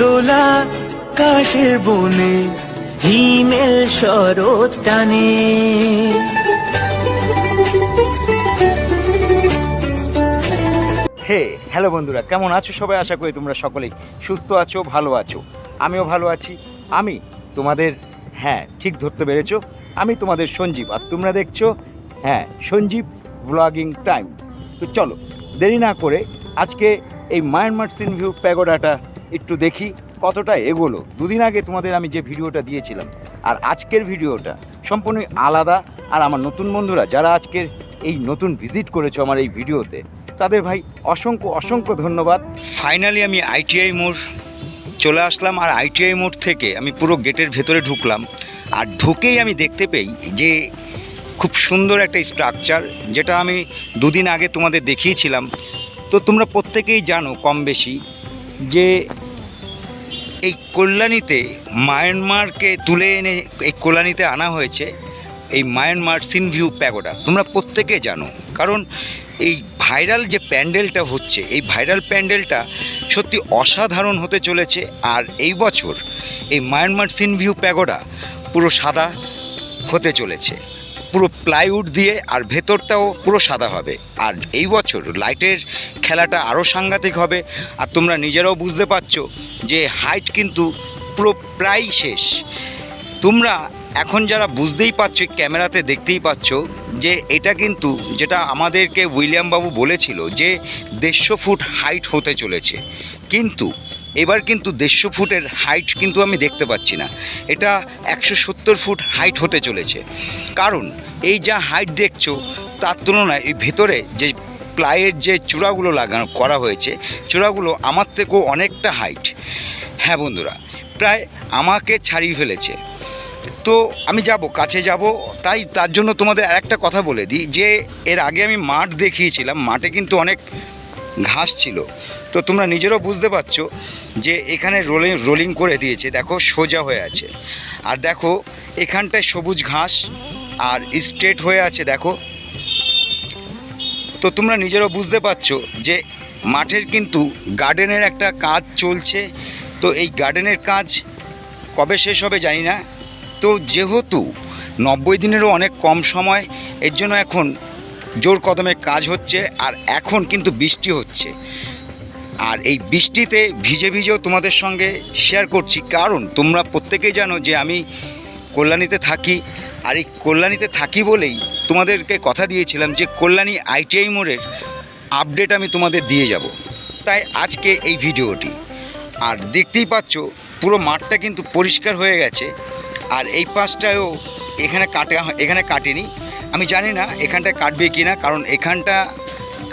দোলা কাশের বনে, হিমেল শরৎ টানে। হে, হ্যালো বন্ধুরা, কেমন আছো সবাই? আশা করি তোমরা সকলেই সুস্থ আছো, ভালো আছো। আমিও ভালো আছি। আমি তোমাদের হ্যাঁ ঠিক ধরতে পেরেছ। আমি তোমাদের সঞ্জীব, আর তোমরা দেখছ হ্যাঁ সঞ্জীব ব্লগিং টাইম তো চলো, দেরি না করে আজকে এই মায়ানমার সিন ভিউ প্যাগোডাটা একটু দেখি কতটা এগোলো। দুদিন আগে তোমাদের আমি যে ভিডিওটা দিয়েছিলাম, আর আজকের ভিডিওটা সম্পূর্ণই আলাদা। আর আমার নতুন বন্ধুরা, যারা আজকের এই নতুন ভিজিট করেছ আমার এই ভিডিওতে, তাদের ভাই অসংখ্য অসংখ্য ধন্যবাদ। ফাইনালি আমি আইটিআই মোড় চলে আসলাম, আর আইটিআই মোড় থেকে আমি পুরো গেটের ভেতরে ঢুকলাম। আর ঢুকেই আমি দেখতে পেই যে খুব সুন্দর একটা স্ট্রাকচার, যেটা আমি দুদিন আগে তোমাদের দেখিয়েছিলাম। তো তোমরা প্রত্যেকেই জানো কম বেশি যে এই কল্যাণীতে মায়ানমারকে তুলে এনে এই কল্যাণীতে আনা হয়েছে এই মায়ানমার সিনভিউ প্যাগোডা। তোমরা প্রত্যেকে জানো। কারণ এই ভাইরাল যে প্যান্ডেলটা হচ্ছে, এই ভাইরাল প্যান্ডেলটা সত্যি অসাধারণ হতে চলেছে। আর এই বছর এই মায়ানমার সিনভিউ প্যাগোডা পুরো সাদা হতে চলেছে। পুরো প্লাইউড দিয়ে আর ভেতরটাও পুরো সাদা হবে। আর এই বছর লাইটের খেলাটা আরও সাংঘাতিক হবে। আর তোমরা নিজেরাও বুঝতে পারছ যে হাইট কিন্তু পুরো প্রায় শেষ। তোমরা এখন যারা বুঝতেই পারছ ক্যামেরাতে দেখতেই পাচ্ছ যে এটা কিন্তু যেটা আমাদেরকে উইলিয়াম বাবু বলেছিল যে দেড়শো ফুট হাইট হতে চলেছে। কিন্তু এবার কিন্তু দেড়শো ফুটের হাইট কিন্তু আমি দেখতে পাচ্ছি না। এটা একশো সত্তর ফুট হাইট হতে চলেছে। কারণ এই যা হাইট দেখছ, তার তুলনায় এই ভেতরে যে প্লাইয়ের যে চূড়াগুলো লাগানো করা হয়েছে, চূড়াগুলো আমার থেকেও অনেকটা হাইট হ্যাঁ বন্ধুরা, প্রায় আমাকে ছাড়িয়ে ফেলেছে। তো আমি যাব, কাছে যাব, তাই তার জন্য তোমাদের আরেকটা কথা বলে দিই যে, এর আগে আমি মাঠ দেখিয়েছিলাম, মাঠে কিন্তু অনেক ঘাস ছিল। তো তোমরা নিজেরও বুঝতে পারছ যে এখানে রোলিং রোলিং করে দিয়েছে। দেখো, সোজা হয়ে আছে। আর দেখো, এখানটায় সবুজ ঘাস আর স্ট্রেট হয়ে আছে, দেখো। তো তোমরা নিজেরাও বুঝতে পারছ যে মাঠের কিন্তু গার্ডেনের একটা কাজ চলছে। তো এই গার্ডেনের কাজ কবে শেষ হবে জানি না। তো যেহেতু নব্বই দিনেরও অনেক কম সময়, এর জন্য এখন জোর কদমে কাজ হচ্ছে আর এখন কিন্তু বৃষ্টি হচ্ছে। আর এই বৃষ্টিতে ভিজে ভিজেও তোমাদের সঙ্গে শেয়ার করছি। কারণ তোমরা প্রত্যেকেই জানো যে আমি কল্যাণীতে থাকি। আর এই কল্যাণীতে থাকি বলেই তোমাদেরকে কথা দিয়েছিলাম যে কল্যাণী আইটিআই মোড়ের আপডেট আমি তোমাদের দিয়ে যাব। তাই আজকে এই ভিডিওটি। আর দেখতেই পাচ্ছ, পুরো মাঠটা কিন্তু পরিষ্কার হয়ে গেছে। আর এই পাশটায়ও এখানে কাটা, এখানে কাটেনি। আমি জানি না এখানটায় কাটবে কি না কারণ এখানটা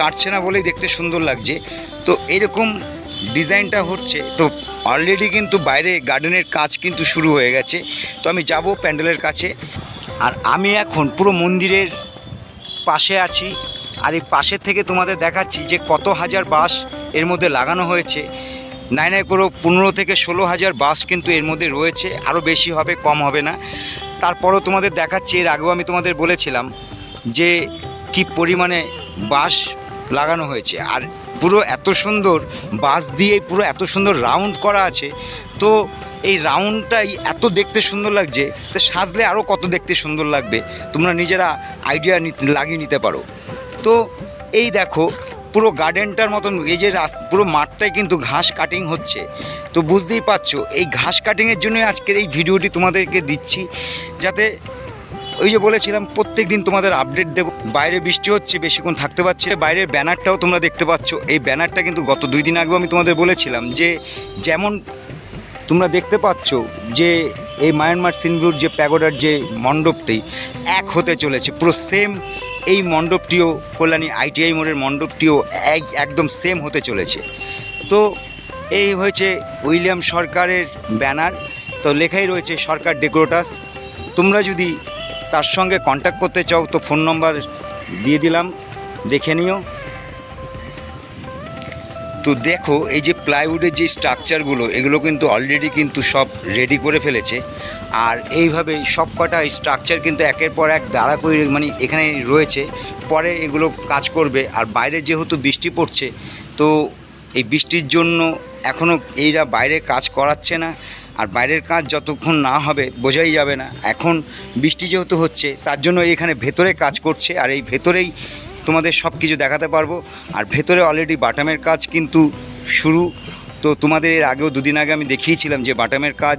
কাটছে না বলেই দেখতে সুন্দর লাগছে। তো এরকম ডিজাইনটা হচ্ছে, তো অলরেডি কিন্তু বাইরে গার্ডেনের কাজ কিন্তু শুরু হয়ে গেছে। তো আমি যাব প্যান্ডেলের কাছে। আর আমি এখন পুরো মন্দিরের পাশে আছি, আর এই পাশের থেকে তোমাদের দেখাচ্ছি যে কত হাজার বাসের মধ্যে লাগানো হয়েছে। নাই নাই করেও পনেরো থেকে ষোলো হাজার বাস কিন্তু এর মধ্যে রয়েছে আরও বেশি হবে, কম হবে না। তারপরও তোমাদের দেখাচ্ছি, এর আগেও আমি তোমাদের বলেছিলাম যে কি পরিমাণে বাঁশ লাগানো হয়েছে। আর পুরো এত সুন্দর বাঁশ দিয়ে পুরো এত সুন্দর রাউন্ড করা আছে, তো এই রাউন্ডটাই এত দেখতে সুন্দর লাগছে, তো সাজলে আরও কত দেখতে সুন্দর লাগবে, তোমরা নিজেরা আইডিয়া লাগিয়ে নিতে পারো। তো এই দেখো পুরো গার্ডেনটার মতন, এই যে পুরো মাঠটাই কিন্তু ঘাস কাটিং হচ্ছে। তো বুঝতেই পারছ, এই ঘাস কাটিংয়ের জন্যই আজকের এই ভিডিওটি তোমাদেরকে দিচ্ছি, যাতে ওই যে বলেছিলাম প্রত্যেক দিন তোমাদের আপডেট দেবো। বাইরে বৃষ্টি হচ্ছে, বেশিক্ষণ থাকতে পারছে। বাইরের ব্যানারটাও তোমরা দেখতে পাচ্ছ। এই ব্যানারটা কিন্তু গত দুই দিন আগেও আমি তোমাদের বলেছিলাম যে, যেমন তোমরা দেখতে পাচ্ছ যে, এই মায়ানমার সিনভিউর যে প্যাগোডার যে মণ্ডপটি, এক হতে চলেছে। পুরো সেম এই মণ্ডপটিও কল্যাণী আইটিআই মোড়ের মণ্ডপটিও এক একদম সেম হতে চলেছে। তো এই হয়েছে উইলিয়াম সরকারের ব্যানার। তো লেখাই রয়েছে সরকার ডেকোরেটাস তোমরা যদি তার সঙ্গে কন্ট্যাক্ট করতে চাও, তো ফোন নম্বর দিয়ে দিলাম, দেখে নিও। তো দেখো, এই যে প্লাইউডের যে স্ট্রাকচারগুলো এগুলো কিন্তু অলরেডি কিন্তু সব রেডি করে ফেলেছে। আর এইভাবে সব কটা স্ট্রাকচার কিন্তু একের পর এক দাঁড়া করে মানে এখানে রয়েছে। পরে এগুলো কাজ করবে। আর বাইরে যেহেতু বৃষ্টি পড়ছে, তো এই বৃষ্টির জন্য এখনও এইরা বাইরে কাজ করাচ্ছে না। আর বাইরের কাজ যতক্ষণ না হবে, বোঝাই যাবে না। এখন বৃষ্টি যেহেতু হচ্ছে, তার জন্য এখানে ভেতরে কাজ করছে। আর এই ভেতরেই তোমাদের সব কিছু দেখাতে পারব। আর ভেতরে অলরেডি বাটামের কাজ কিন্তু শুরু। তো তোমাদের এর আগেও দুদিন আগে আমি দেখিয়েছিলাম যে বাটামের কাজ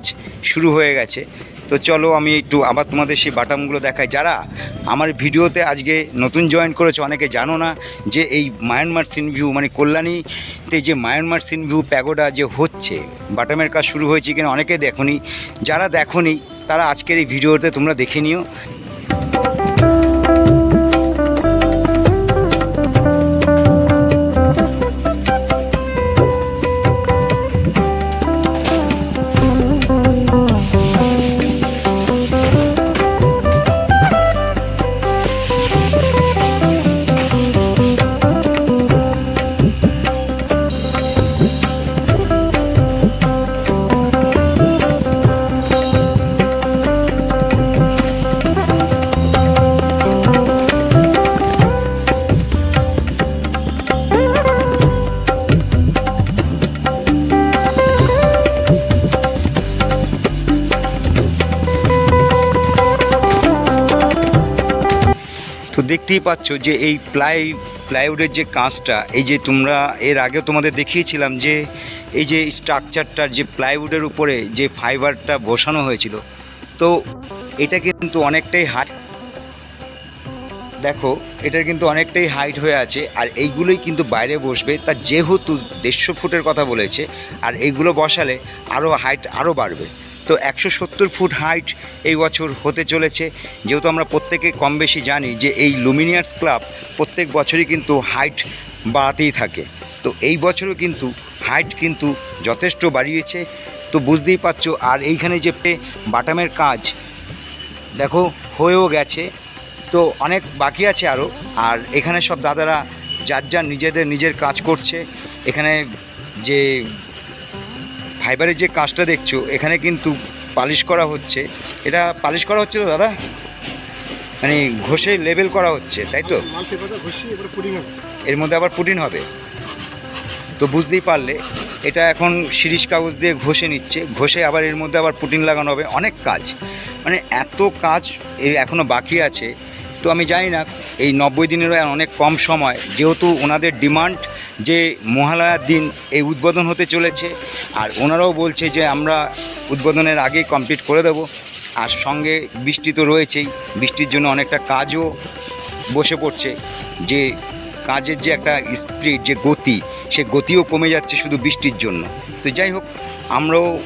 শুরু হয়ে গেছে। তো চলো আমি একটু আবার তোমাদের সেই বাটামগুলো দেখাই। যারা আমার ভিডিওতে আজকে নতুন জয়েন করেছে, অনেকে জানো না যে এই মায়ানমার সিনভিউ মানে কল্যাণীতে যে মায়ানমার সিনভিউ প্যাগোডা যে হচ্ছে, বাটামের কাজ শুরু হয়েছে কিনা অনেকে দেখনি। যারা দেখনি, তারা আজকের এই ভিডিওতে তোমরা দেখে নিও। দেখতেই পাচ্ছ যে এই প্লাই প্লাইউডের যে কাঁচটা এই যে তোমরা এর আগেও তোমাদের দেখিয়েছিলাম যে এই যে স্ট্রাকচারটার যে প্লাইউডের উপরে যে ফাইবারটা বসানো হয়েছিল, তো এটা কিন্তু অনেকটাই হাইট দেখো, এটার কিন্তু অনেকটাই হাইট হয়ে আছে, আর এইগুলোই কিন্তু বাইরে বসবে। তা যেহেতু দেড়শো ফুটের কথা বলেছে, আর এইগুলো বসালে আরও হাইট আরও বাড়বে। তো একশো সত্তর ফুট হাইট এই বছর হতে চলেছে। যেহেতু আমরা প্রত্যেকে কম বেশি জানি যে এই লুমিনিয়ার্স ক্লাব প্রত্যেক বছরই কিন্তু হাইট বাড়াতেই থাকে। তো এই বছরও কিন্তু হাইট কিন্তু যথেষ্ট বাড়িয়েছে। তো বুঝতেই পারছ, আর এইখানে যে বাটামের কাজ, দেখো, হয়েও গেছে। তো অনেক বাকি আছে আরও আর এখানে সব দাদারা, যার যার নিজেদের নিজের কাজ করছে। এখানে যে ফাইবারের যে কাজটা দেখছ, এখানে কিন্তু পালিশ করা হচ্ছে। এটা পালিশ করা হচ্ছে তো, দাদা? মানে ঘষে লেবেল করা হচ্ছে, তাই তো? এর মধ্যে আবার পুটিন হবে। তো বুঝতেই পারলে, এটা এখন শিরিষ কাগজ দিয়ে ঘষে নিচ্ছে, ঘষে আবার এর মধ্যে আবার পুটিন লাগানো হবে। অনেক কাজ। মানে এত কাজ এখনও বাকি আছে। তো আমি জানি না, এই নব্বই দিনেরও অনেক কম সময়, যেহেতু ওনাদের ডিমান্ড যে মহালয়ার দিন এই উদ্বোধন হতে চলেছে আর ওনারাও বলছে যে আমরা উদ্বোধনের আগেই কমপ্লিট করে দেবো। আর সঙ্গে বৃষ্টি তো রয়েছেই, বৃষ্টির জন্য অনেকটা কাজও বসে পড়ছে। যে কাজের যে একটা স্পিড যে গতি, সে গতিও কমে যাচ্ছে শুধু বৃষ্টির জন্য। তো যাই হোক, আমরাও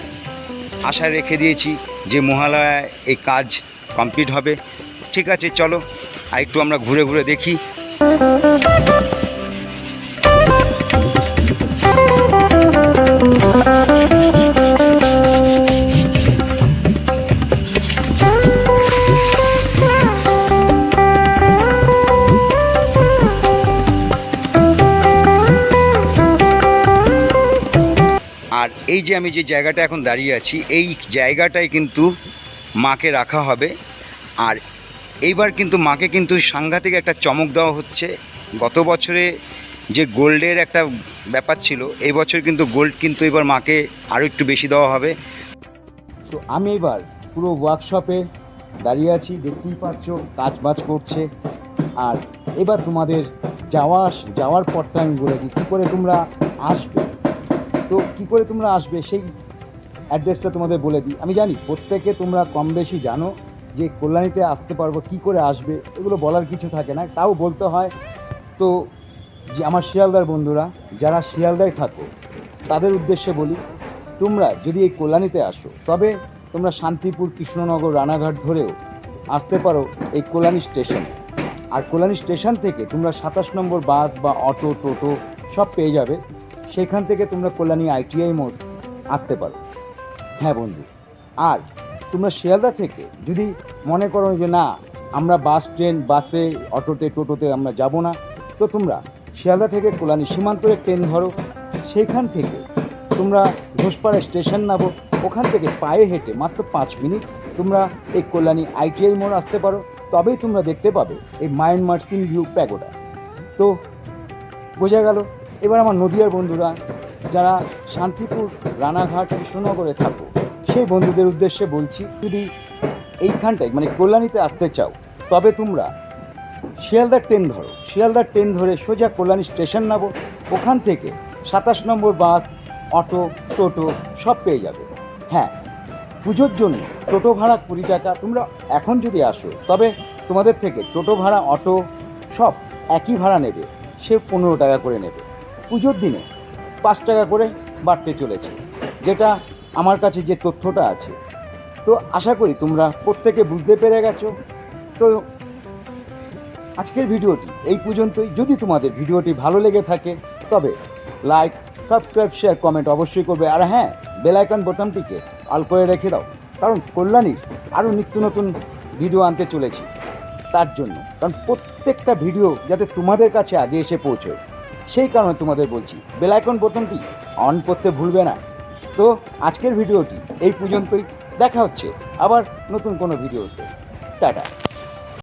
আশা রেখে দিয়েছি যে মহালয়ায় এই কাজ কমপ্লিট হবে। ঠিক আছে, চলো আর একটু আমরা ঘুরে ঘুরে দেখি। এই যে আমি যে জায়গাটা এখন দাঁড়িয়ে আছি, এই জায়গাটায় কিন্তু মাকে রাখা হবে। আর এইবার কিন্তু মাকে কিন্তু সাংঘাতিক একটা চমক দেওয়া হচ্ছে। গত বছরে যে গোল্ডের একটা ব্যাপার ছিল, এই বছর কিন্তু গোল্ড কিন্তু এবার মাকে আরও একটু বেশি দেওয়া হবে। তো আমি এবার পুরো ওয়ার্কশপে দাঁড়িয়ে আছি, দেখতেই পাচ্ছ কাজ বাজ করছে। আর এবার তোমাদের যাওয়া যাওয়ার পরটা আমি বলে দিই। কী করে তোমরা আসবে? তো কী করে তোমরা আসবে? সেই অ্যাড্রেসটা তোমাদের বলে দিই। আমি জানি প্রত্যেকে তোমরা কম বেশি জানো যে কল্যাণীতে আসতে পারব, কী করে আসবে, এগুলো বলার কিছু থাকে না। তাও বলতে হয়, তো যে আমার শিয়ালদার বন্ধুরা, যারা শিয়ালদায় থাকো, তাদের উদ্দেশ্যে বলি, তোমরা যদি এই কল্যাণীতে আসো, তবে তোমরা শান্তিপুর, কৃষ্ণনগর, রানাঘাট ধরেও আসতে পারো এই কল্যাণী স্টেশন। আর কল্যাণী স্টেশন থেকে তোমরা সাতাশ নম্বর বাস বা অটো, টোটো সব পেয়ে যাবে। সেখান থেকে তোমরা কল্যাণী আইটিআই মোড় আসতে পারো। হ্যাঁ বন্ধু, আর তোমরা শিয়ালদা থেকে যদি মনে করো যে না, আমরা বাস, ট্রেন, বাসে, অটোতে, টোটোতে আমরা যাব না, তো তোমরা শিয়ালদা থেকে কল্যাণী সীমান্তরে ট্রেন ধরো। সেইখান থেকে তোমরা ঘোষপাড়া স্টেশন নামো। ওখান থেকে পায়ে হেঁটে মাত্র পাঁচ মিনিট তোমরা এই কল্যাণী আইটিআই মোড় আসতে পারো। তবেই তোমরা দেখতে পাবে এই মাইন্ড মার্সিন ভিউ প্যাগোডা। তো বোঝা গেল এবার আমার নদীয়ার বন্ধুরা, যারা শান্তিপুর, রানাঘাট, কৃষ্ণনগরে থাকো, সেই বন্ধুদের উদ্দেশ্যে বলছি, যদি এইখানটায় মানে কল্যাণীতে আসতে চাও, তবে তোমরা শিয়ালদার ট্রেন ধরো। শিয়ালদার ট্রেন ধরে সোজা কল্যাণী স্টেশন নামো, ওখান থেকে সাতাশ নম্বর বাস, অটো, টোটো, সব পেয়ে যাবে। হ্যাঁ পুজোর জন্য টোটো ভাড়া কুড়ি টাকা, তোমরা এখন যদি আসো, তবে তোমাদের থেকে টোটো ভাড়া, অটো, সব একই ভাড়া নেবে, সে পনেরো টাকা করে নেবে। পুজোর দিনে পাঁচ টাকা করে বাড়তে চলেছে, যেটা আমার কাছে যে তথ্যটা আছে। তো আশা করি তোমরা প্রত্যেকে বুঝতে পেরে গেছো। তো আজকের ভিডিওটি এই পর্যন্তই। যদি তোমাদের ভিডিওটি ভালো লেগে থাকে, তবে লাইক, সাবস্ক্রাইব, শেয়ার, কমেন্ট অবশ্যই করবে। আর হ্যাঁ বেল আইকন বোতামটিকে অল করে রেখে দাও, কারণ কল্যাণীর আরও নিত্য নতুন ভিডিও আনতে চলেছি। তার জন্য, কারণ প্রত্যেকটা ভিডিও যাতে তোমাদের কাছে আগে এসে পৌঁছয় সেই কারণে তোমাদের বলছি বেলাইকন বোতামটি অন করতে ভুলবে না। তো আজকের ভিডিওটি এই পর্যন্তই, দেখা হচ্ছে আবার নতুন কোনো ভিডিওতে। টাটা।